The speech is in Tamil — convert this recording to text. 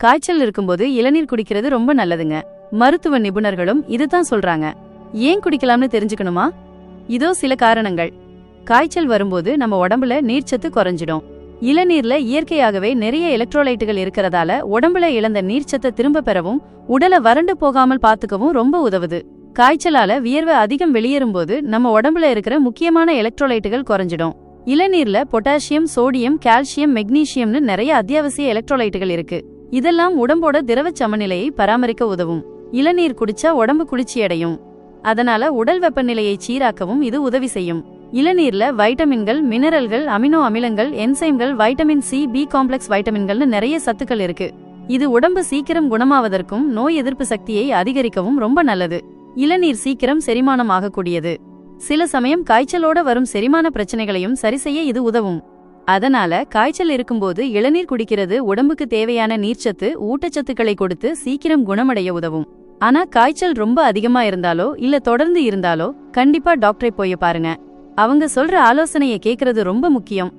காய்ச்சல் இருக்கும்போது இளநீர் குடிக்கிறது ரொம்ப நல்லதுங்க. மருத்துவ நிபுணர்களும் இதுதான் சொல்றாங்க. ஏன் குடிக்கலாம்னு தெரிஞ்சுக்கணுமா? இதோ சில காரணங்கள். காய்ச்சல் வரும்போது நம்ம உடம்புல நீர்ச்சத்து குறைஞ்சிடும். இளநீர்ல இயற்கையாகவே நிறைய எலக்ட்ரோலைட்டுகள் இருக்கிறதால உடம்புல இழந்த நீர்ச்சத்தை திரும்ப பெறவும் உடலை வறண்டு போகாமல் பாத்துக்கவும் ரொம்ப உதவுது. காய்ச்சலால வியர்வை அதிகம் வெளியேறும் போது நம்ம உடம்புல இருக்கிற முக்கியமான எலக்ட்ரோலைட்டுகள் குறைஞ்சிடும். இளநீர்ல பொட்டாசியம் சோடியம் கால்சியம் மெக்னீசியம்னு நிறைய அத்தியாவசிய எலக்ட்ரோலைட்டுகள் இருக்கு. இதெல்லாம் உடம்போட திரவ சமநிலையை பராமரிக்க உதவும். இளநீர் குடிச்சா உடம்பு குளிர்ச்சியடையும். அதனால உடல் வெப்பநிலையை சீராக்கவும் இது உதவி செய்யும். இளநீர்ல வைட்டமின்கள் மினரல்கள் அமினோ அமிலங்கள் என்சைம்கள் வைட்டமின் சி பி காம்ப்ளெக்ஸ் வைட்டமின்கள்னு நிறைய சத்துக்கள் இருக்கு. இது உடம்பு சீக்கிரம் குணமாவதற்கும் நோய் எதிர்ப்பு சக்தியை அதிகரிக்கவும் ரொம்ப நல்லது. இளநீர் சீக்கிரம் செரிமானம் ஆகக்கூடியது. சில சமயம் காய்ச்சலோட வரும் செரிமான பிரச்சனைகளையும் சரிசெய்ய இது உதவும். அதனால காய்ச்சல் இருக்கும்போது இளநீர் குடிக்கிறது உடம்புக்கு தேவையான நீர்ச்சத்து ஊட்டச்சத்துக்களை கொடுத்து சீக்கிரம் குணமடைய உதவும். ஆனா காய்ச்சல் ரொம்ப அதிகமா இருந்தாலோ இல்ல தொடர்ந்து இருந்தாலோ கண்டிப்பா டாக்டரை போய் பாருங்க. அவங்க சொல்ற ஆலோசனையை கேக்குறது ரொம்ப முக்கியம்.